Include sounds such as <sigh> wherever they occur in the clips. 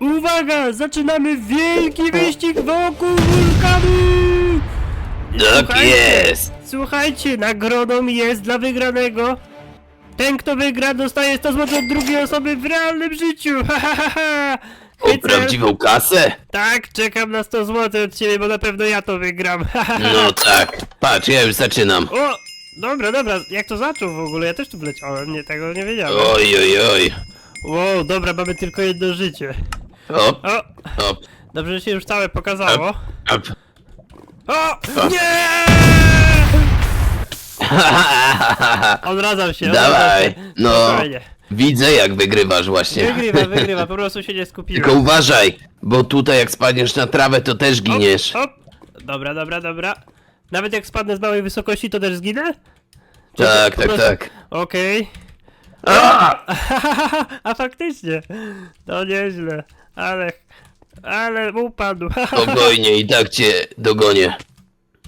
Uwaga, zaczynamy wielki wyścig wokół wulkanu! Tak jest! Słuchajcie, nagrodą jest dla wygranego. Ten, kto wygra, dostaje 100 zł od drugiej osoby w realnym życiu. <laughs> Ha, ha, ha, ha. O Hycel, prawdziwą kasę? Tak, czekam na 100 zł od ciebie, bo na pewno ja to wygram. <laughs> Ha, ha, ha. No tak. Patrz, ja już zaczynam. O, dobra, dobra, jak to zaczął w ogóle? Ja też tu wleciałem, nie, tego nie wiedziałem. Oj, oj, oj. Wow, dobra, mamy tylko jedno życie. Op, O, op, dobrze, że się już całe pokazało. op. O, nie! <laughs> Odradzam się, Dawaj, się. no. Spokojnie. Widzę jak wygrywasz właśnie. Wygrywa, wygrywa, po <laughs> prostu się nie skupiłem. Tylko uważaj, bo tutaj jak spadniesz na trawę, to też giniesz. Hop. Dobra, dobra, dobra. Nawet jak spadnę z małej wysokości, to też zginę? Czy Tak, po tak, prostu- tak. Okej. A! <laughs> Faktycznie. To nieźle. Ale... Ale upadł. <laughs> Spokojnie, i tak cię dogonię.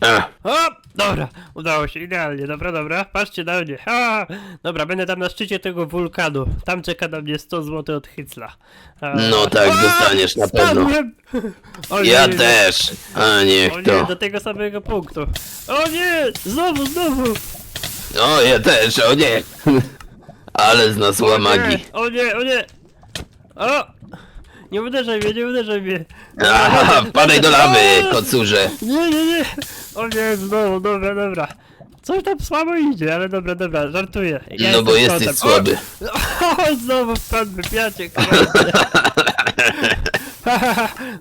A, O, dobra, udało się, idealnie, dobra, dobra, patrzcie na mnie. A, dobra, będę tam na szczycie tego wulkanu. Tam czeka na mnie 100 zł od Hycla. A, No tak, a, dostaniesz na pewno. spadłem! <laughs> O nie, ja nie, nie. też. A O niech nie, to. do tego samego punktu. O nie, znowu, znowu. O, ja też, o nie. <laughs> Ale z nas O łamagi. nie, o nie, o nie. O, nie uderzaj mnie, nie uderzaj mnie. Aha, wpadaj do lawy, kocurze. Nie, nie, nie. O nie, znowu, dobra, dobra. Coś tam słabo idzie, ale dobra, dobra, żartuję. Ja No bo jestem jesteś kotem. słaby. O, <laughs> o, znowu wpadły, piacie, <laughs>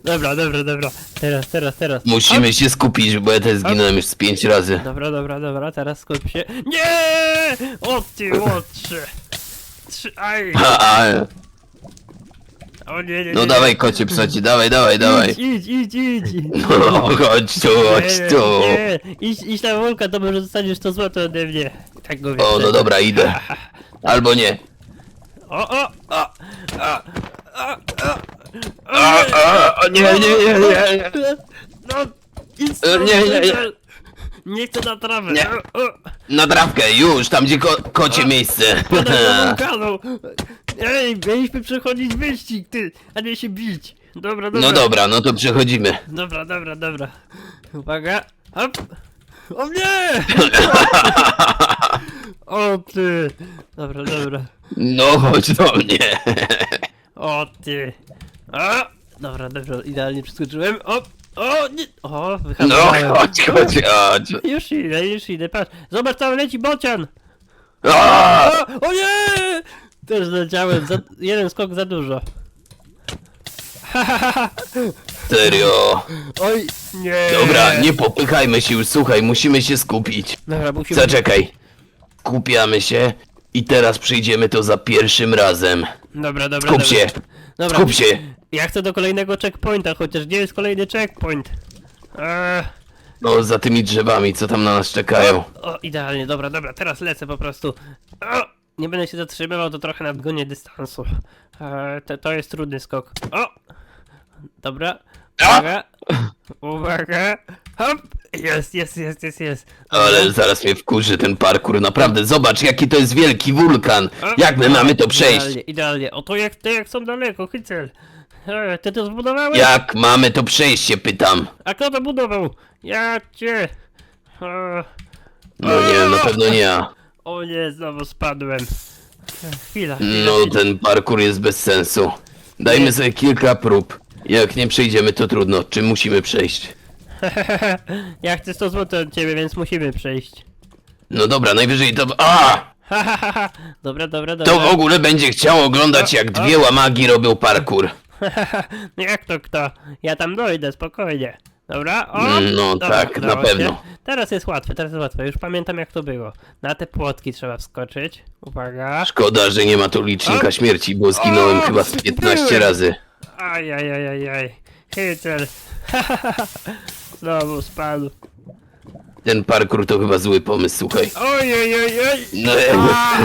Dobra, dobra, dobra. Teraz, teraz, teraz. Musimy się skupić, bo ja też zginąłem już z pięć razy. Dobra, dobra, dobra, teraz skup się. Nie! O ty, o trzy. Aj. <laughs> A, a, O nie, nie, nie. no dawaj kocie psoci, dawaj, dawaj, dawaj. Idź, idź, idź, idź. No, chodź tu, chodź Nie, tu. Nie, idź, idź na wolka, to może dostaniesz to złoto ode mnie. Tak go wiem. O, no dobra, idę. <laughs> Albo nie. O, o, o, o, o, o, A, a, a, nie, nie, nie, nie. No, idź E, nie, nie, nie. Nie chcę na trawę. Nie. O, o, Na trawkę, już, tam gdzie ko kocie miejsce. Podaj <laughs> wulkanu. Ej, mieliśmy przechodzić wyścig, ty, a nie się bić. Dobra, dobra. No dobra, no to przechodzimy. Dobra, dobra, dobra. Uwaga. Hop. O nie! <laughs> O ty. Dobra, dobra. No chodź do mnie. O ty. O! Dobra, dobra, idealnie przeskoczyłem. O! O! Nie! O! No Wyhamowałem. chodź, chodź, chodź. Już idę, już idę, patrz. Zobacz, tam leci bocian. A! O! O nie! Też leciałem, za, jeden skok za dużo. <laughs> Serio. Oj! Nie! Dobra, nie popychajmy się już, słuchaj, musimy się skupić. Dobra, musimy... Zaczekaj. Skupiamy się i teraz przyjdziemy to za pierwszym razem. Dobra, dobra, Skup dobra. się, Dobra. skup się. Ja chcę do kolejnego checkpointa, chociaż gdzie jest kolejny checkpoint? Eee, No, za tymi drzewami, co tam na nas czekają. o, idealnie, dobra, dobra, teraz lecę po prostu. O, nie będę się zatrzymywał, to trochę nadgonię dystansu. Eee, to, to jest trudny skok. O! Dobra. Uwaga. Uwaga. Hop! Jest, jest, jest, jest, jest. Ale zaraz mnie wkurzy ten parkour, naprawdę. Zobacz, jaki to jest wielki wulkan. Jak my mamy to przejść? Idealnie, idealnie. O to jak, to jak są daleko, Hycel. Eee, ty to zbudowałeś? Jak mamy to przejść, się pytam. A kto to budował? Ja cię. No nie, na pewno nie ja. O nie, znowu spadłem. Chwila. chwila. No, ten parkour jest bez sensu. Dajmy sobie kilka prób. Jak nie przejdziemy, to trudno. Czy musimy przejść? <laughs> ja chcę 100 zł od ciebie, więc musimy przejść. No dobra, najwyżej to... A! <laughs> dobra, dobra, dobra. To w ogóle będzie chciał oglądać, jak dwie łamagi robią parkour. <laughs> Jak to kto? Ja tam dojdę, spokojnie. Dobra, o! No dobra, tak, udało na pewno. Się. Teraz jest łatwe, teraz jest łatwe. Już pamiętam jak to było. Na te płotki trzeba wskoczyć. Uwaga. Szkoda, że nie ma tu licznika śmierci, bo zginąłem O, chyba z 15 byłem. razy. Aj, aj, aj, aj, aj. Hycel. <laughs> Znowu spadł. Ten parkour to chyba zły pomysł, słuchaj. Oj, oj, oj, oj. No, A!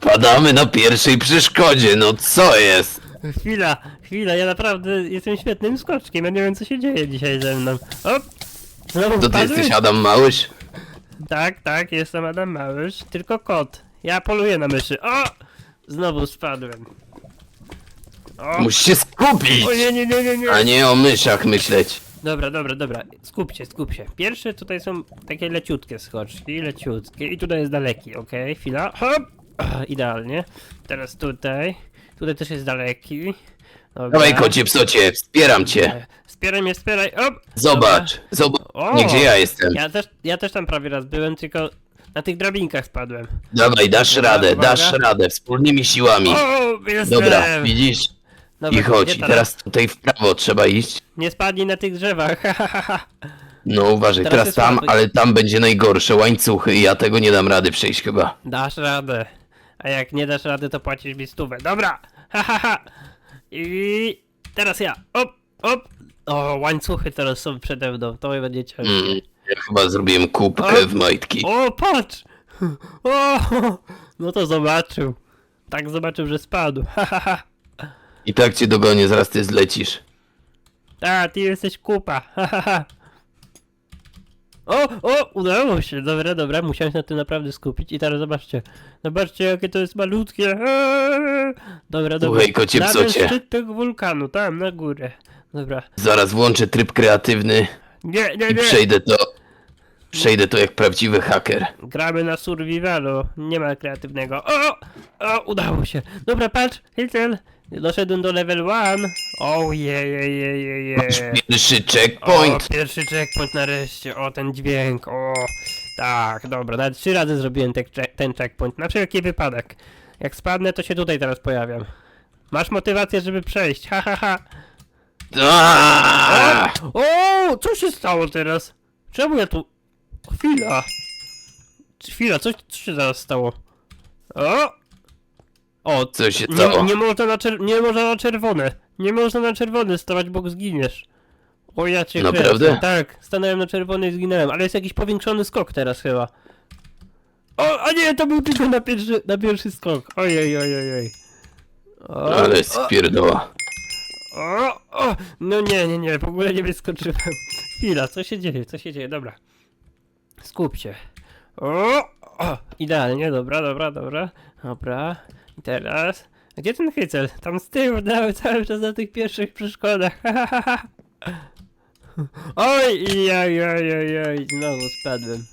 padamy na pierwszej przeszkodzie, no co jest? Chwila, chwila, ja naprawdę jestem świetnym skoczkiem, ja nie wiem co się dzieje dzisiaj ze mną. Op! Znowu To ty wpadłeś? jesteś Adam Małysz? Tak, tak, jestem Adam Małysz, tylko kot. Ja poluję na myszy. O! Znowu spadłem. O, Musisz się skupić, o nie, nie, nie, nie, nie. a nie o myszach myśleć. Dobra, dobra, dobra. Skup się, skup się. Pierwsze tutaj są takie leciutkie skoczki, leciutkie i tutaj jest daleki, okej? Chwila. Hop! Idealnie. Teraz tutaj. Tutaj też jest daleki. Dobra. Dawaj kocie psocie, wspieram cię. E, Wspieraj mnie, wspieraj. Op! Zobacz, zobacz, O! nie gdzie ja jestem. Ja też, ja też tam prawie raz byłem, tylko na tych drabinkach spadłem. Dawaj, dasz Dobra, radę, uwaga. dasz radę, wspólnymi siłami. O, jestem! Dobra, widzisz? Dobra, I chodź, gdzie i teraz tutaj w prawo trzeba iść. Nie spadnij na tych drzewach. ha, ha, ha. No uważaj, Teraz teraz, jest tam, łatwiej. ale tam będzie najgorsze, łańcuchy i ja tego nie dam rady przejść chyba. Dasz radę. A jak nie dasz rady, to płacisz mi stówę. Dobra! Ha, ha, ha. I teraz ja. Op, op. O, łańcuchy teraz są przede mną. To będzie ciężkie. Mm, ja chyba zrobiłem kubkę O! w majtki. O, patrz! O, no to zobaczył. Tak zobaczył, że spadł. Ha, ha, ha. I tak cię dogonię, zaraz ty zlecisz. A, ty jesteś kupa. Ha, ha, ha. O, o, udało się. Dobra, dobra, musiałem się na tym naprawdę skupić. I teraz zobaczcie. Zobaczcie, jakie to jest malutkie. Eee. Dobra, dobra. Słuchaj, kocie na psocie. szczyt tego wulkanu, tam, na górę. Dobra. Zaraz włączę tryb kreatywny Nie, nie, i nie. przejdę to. Przejdę to jak prawdziwy haker. Gramy na survivalu. Nie ma kreatywnego. O, o, udało się. Dobra, patrz, Hilton. Doszedłem do level 1. O, je, je, je, je, je. Masz pierwszy O, checkpoint. pierwszy checkpoint nareszcie, o ten dźwięk, o tak, dobra, nawet trzy razy zrobiłem te, ten checkpoint, na wszelki wypadek. Jak spadnę, to się tutaj teraz pojawiam. Masz motywację, żeby przejść, ha ha ha. Aaaa! O, co się stało teraz? Czemu ja tu... Chwila. Chwila, co, co się zaraz stało? O! O, Co się nie, stało? nie, można na czer- nie można na czerwone. Nie można na czerwony stawać, bo zginiesz. O ja cię Naprawdę? kręcę. Tak, stanąłem na czerwony i zginąłem, ale jest jakiś powiększony skok teraz chyba. O, a nie, to był tylko na pierwszy, na pierwszy skok. Ojej, ojej, ojej. O, Ale spierdoła. o, o, no nie, nie, nie, w ogóle nie wyskoczyłem. <laughs> Chwila, co się dzieje, co się dzieje, dobra. Skup się. O, o, idealnie, dobra, dobra, dobra, dobra. I teraz, gdzie ten hycel? Tam z tyłu, <laughs> cały, cały czas na tych pierwszych przeszkodach. <laughs> Oj, oj, oj, oj, oj, znowu spadłem.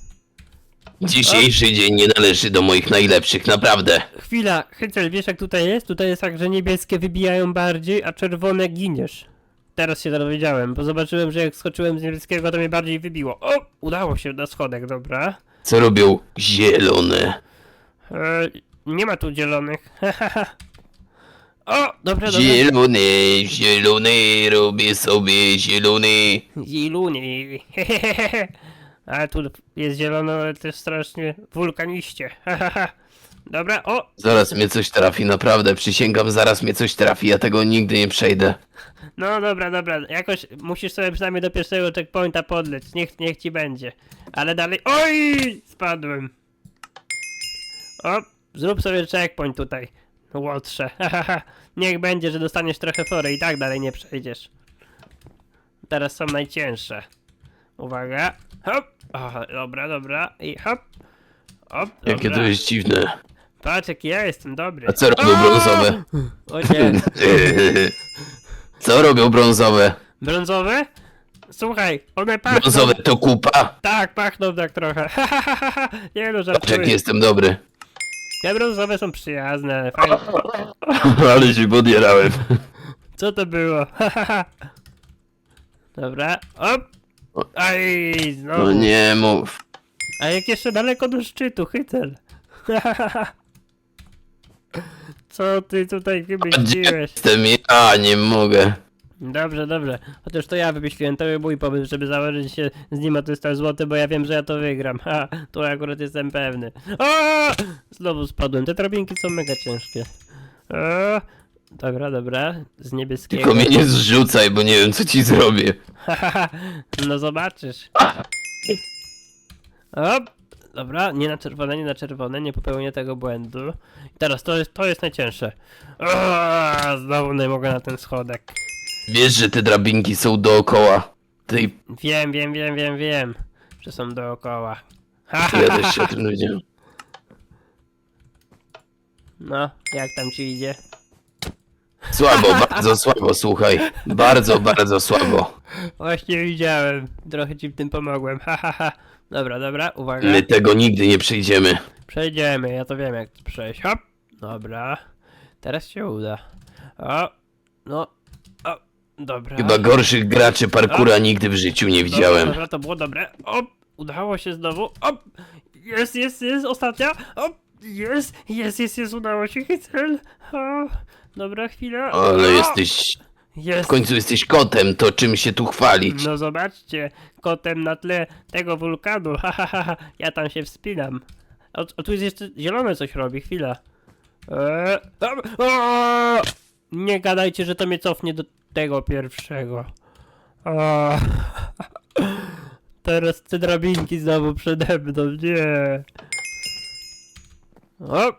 Dzisiejszy dzień nie należy do moich najlepszych, naprawdę. Chwila, Hycel, wiesz jak tutaj jest? Tutaj jest tak, że niebieskie wybijają bardziej, a czerwone giniesz. Teraz się dowiedziałem, bo zobaczyłem, że jak skoczyłem z niebieskiego, to mnie bardziej wybiło. O! Udało się na schodek, dobra. Co robią zielone? E, nie ma tu zielonych. <laughs> o! Dobra, dobra. Zielony, zielony, robię sobie zielony. Zielony. <laughs> A tu jest zielono, ale też strasznie wulkaniście. <laughs> Dobra, o! Zaraz mnie coś trafi, naprawdę, przysięgam, zaraz mnie coś trafi, ja tego nigdy nie przejdę. No dobra, dobra, jakoś musisz sobie przynajmniej do pierwszego checkpointa podleć, niech, niech ci będzie. Ale dalej, oj, spadłem. O, zrób sobie checkpoint tutaj, łotrze, <laughs> Niech będzie, że dostaniesz trochę fory i tak dalej nie przejdziesz. Teraz są najcięższe. Uwaga, hop, o, dobra, dobra, i hop, hop, Jakie dobra. to jest dziwne. Patrz jaki ja jestem dobry. A co robią O! brązowe? <laughs> O nie. <laughs> Co robią brązowe? Brązowe? Słuchaj, one pachną. Brązowe to kupa? Tak, pachną tak trochę. nie no, Patrz jak żartuję. jestem dobry. Te brązowe są przyjazne, fajne. <laughs> Ale się podjerałem. Co to było? <laughs> Dobra, op. Aj, znowu. No nie mów. A jak jeszcze daleko do szczytu, hycel. <laughs> Co ty tutaj Gdzie wymyśliłeś? jestem? Ja nie mogę. Dobrze, dobrze. Chociaż to ja wymyśliłem, to był mój pomysł, żeby założyć się z nim o 300 zł, bo ja wiem, że ja to wygram. Ha, tu akurat jestem pewny. O! Znowu spadłem. Te drabinki są mega ciężkie. O! Dobra, dobra. Z niebieskiego. Tylko mnie nie zrzucaj, bo nie wiem co ci zrobię. no zobaczysz. O! Dobra, nie na czerwone, nie na czerwone, nie popełnię tego błędu. I teraz to jest, to jest najcięższe. O! Znowu nie mogę na ten schodek. Wiesz, że te drabinki są dookoła. Tej... Wiem, wiem, wiem, wiem, wiem, że są dookoła. Ja też się o tym dowiedziałem. No, jak tam ci idzie? Słabo, <laughs> bardzo słabo, słuchaj. Bardzo, bardzo słabo. Właśnie widziałem. Trochę ci w tym pomogłem. Ha, ha, ha. Dobra, dobra, uwaga. My tego nigdy nie przejdziemy. Przejdziemy, ja to wiem jak to przejść. Hop. Dobra. Teraz się uda. O. No. Dobra. Chyba gorszych graczy parkura nigdy w życiu nie widziałem. Dobra, to było dobre. O. Udało się znowu. O. Jest, jest, jest. Ostatnia. O. Jest, jest, jest, jest. Udało się. Hycel. O. Dobra, chwila. Ale O! jesteś... W Jest. końcu jesteś kotem, to czym się tu chwalić? No zobaczcie, kotem na tle tego wulkanu, ha ha ha, ha. ja tam się wspinam. O, o tu jest jeszcze zielone coś robi, chwila. Eee, tam, o! Nie gadajcie, że to mnie cofnie do tego pierwszego. <laughs> Teraz te drabinki znowu przede mną, nie. O,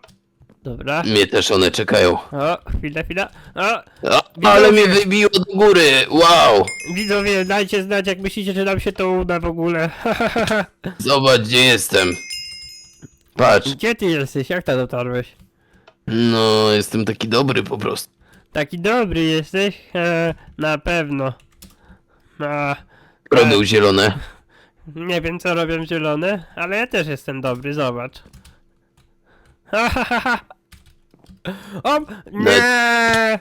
dobra. Mnie też one czekają. O, chwila, chwila. O, O, ale mnie wybiło do góry, wow! widzowie, dajcie znać, jak myślicie, że nam się to uda w ogóle. <laughs> Zobacz, gdzie jestem. Patrz, Gdzie ty jesteś? Jak tam dotarłeś? no jestem taki dobry po prostu. Taki dobry jesteś? E, na pewno. A, Robią zielone. nie wiem co robią zielone, ale ja też jestem dobry, zobacz. Ha, ha, ha, ha. O, nie!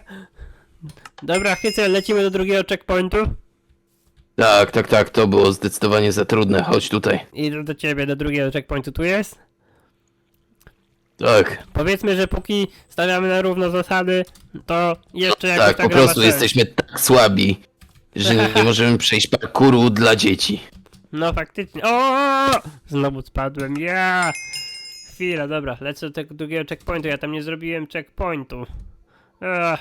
Dobra, chycę, lecimy do drugiego checkpointu. Tak, tak, tak, to było zdecydowanie za trudne. Chodź tutaj. Idę do ciebie, do drugiego checkpointu. Tu jest? Tak, Powiedzmy, że póki stawiamy na równo zasady, to jeszcze jakoś tak, ta po gra ma prostu sens. jesteśmy tak słabi, że <laughs> nie możemy przejść parkuru dla dzieci. No faktycznie. O! Znowu spadłem. Ja! Chwila, dobra, lecę do tego drugiego checkpointu. Ja tam nie zrobiłem checkpointu. Ach.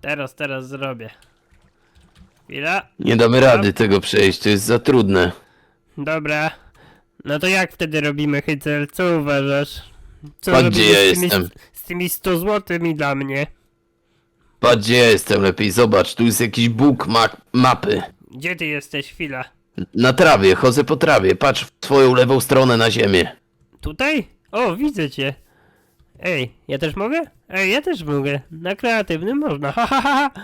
Teraz, teraz zrobię. Chwila. Nie damy rady tego przejść, to jest za trudne. Dobra. No to jak wtedy robimy hycel? Co uważasz? Co Patrz, robimy gdzie ja z tymi, jestem. z tymi 100 złotymi dla mnie? Patrz, gdzie ja jestem lepiej, zobacz, tu jest jakiś bóg ma mapy. Gdzie ty jesteś? Chwila. Na trawie, chodzę po trawie, patrz w twoją lewą stronę na ziemię. Tutaj? O, widzę cię. Ej, ja też mogę? Ej, ja też mogę. Na kreatywnym można. Ha, ha, ha. ha.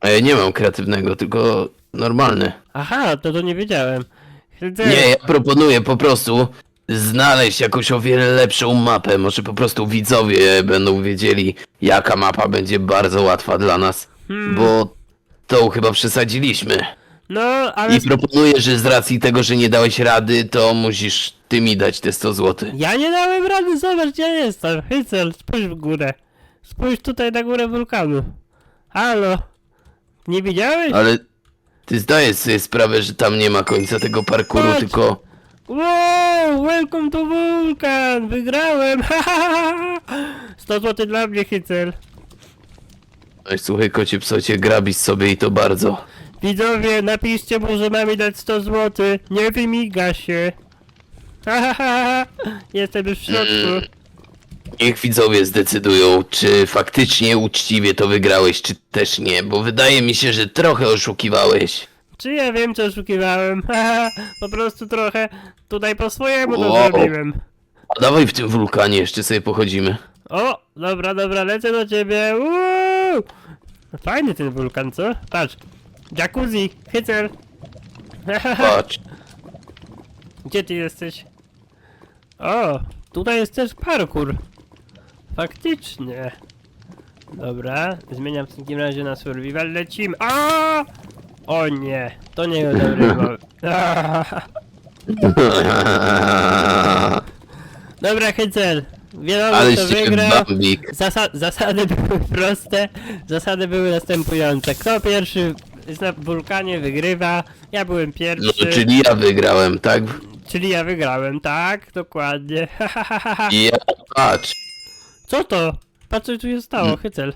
A ja nie mam kreatywnego, tylko normalny. Aha, to to nie wiedziałem. Chcę... Nie, ja proponuję po prostu znaleźć jakąś o wiele lepszą mapę. Może po prostu widzowie będą wiedzieli, jaka mapa będzie bardzo łatwa dla nas. Hmm. Bo tą chyba przesadziliśmy. No, ale I proponuję, że z racji tego, że nie dałeś rady, to musisz ty mi dać te 100 zł. ja nie dałem rady, zobacz gdzie ja jestem. Hycel, spójrz w górę. Spójrz tutaj na górę wulkanu. Halo? Nie widziałeś? Ale ty zdajesz sobie sprawę, że tam nie ma końca tego parkuru, Patrz. tylko... Wow, welcome to wulkan! Wygrałem! Ha, ha, ha, ha. 100 zł dla mnie, Hycel. Oj, słuchaj, kocie psocie, grabisz sobie i to bardzo. Widzowie, napiszcie mu, że ma mi dać 100 zł. Nie wymiga się. Ha, ha, ha, ha. Jestem już w środku. Niech widzowie zdecydują, czy faktycznie uczciwie to wygrałeś, czy też nie, bo wydaje mi się, że trochę oszukiwałeś. Czy ja wiem, co oszukiwałem? <laughs> Ha, ha, po prostu trochę tutaj po swojemu to Wow. zrobiłem. A dawaj w tym wulkanie jeszcze sobie pochodzimy. O, dobra, dobra, lecę do ciebie. Uuu. Fajny ten wulkan, co? Patrz. Jacuzzi, hycer. Patrz. Gdzie ty jesteś? O, tutaj jest też parkour. Faktycznie. Dobra, zmieniam w takim razie na survival, lecimy. A! O nie, to nie jest dobry. Dobra, Hycel. Wiadomo, Ale kto się wygra. Zasa zasady były proste. Zasady były następujące. Kto pierwszy jest na wulkanie wygrywa. Ja byłem No pierwszy. czyli ja wygrałem, tak? Czyli ja wygrałem, tak? Dokładnie. I <laughs> ja, patrz. Co to? Patrz co tu się stało, Hycel.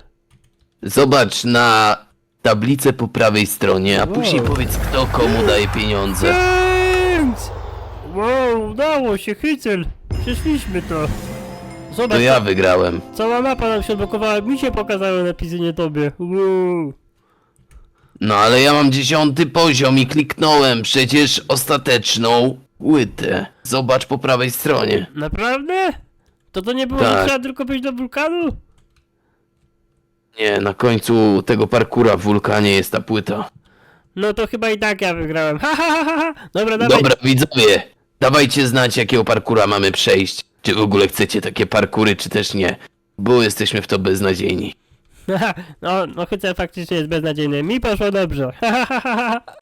Zobacz na tablicę po prawej stronie, a Wow. później powiedz kto komu daje pieniądze. Thanks! Wow, udało się, Hycel. Przeszliśmy to. Zobacz, To ja wygrałem. cała mapa nam się odblokowała. Mi się pokazały napisy, nie tobie. Wow. No ale ja mam dziesiąty poziom i kliknąłem przecież ostateczną łytę. Zobacz po prawej stronie. Naprawdę? To to nie było, że Tak. trzeba tylko być do wulkanu? Nie, na końcu tego parkura w wulkanie jest ta płyta. No to chyba i tak ja wygrałem. <laughs> Ha, ha, ha, ha, ha. Dobra, dawaj. Dobra, widzowie, dawajcie znać, jakiego parkura mamy przejść. Czy w ogóle chcecie takie parkury, czy też nie. Bo jesteśmy w to beznadziejni. <laughs> no, no chyba faktycznie jest beznadziejny. Mi poszło dobrze. <laughs> Ha, ha, ha, ha, ha.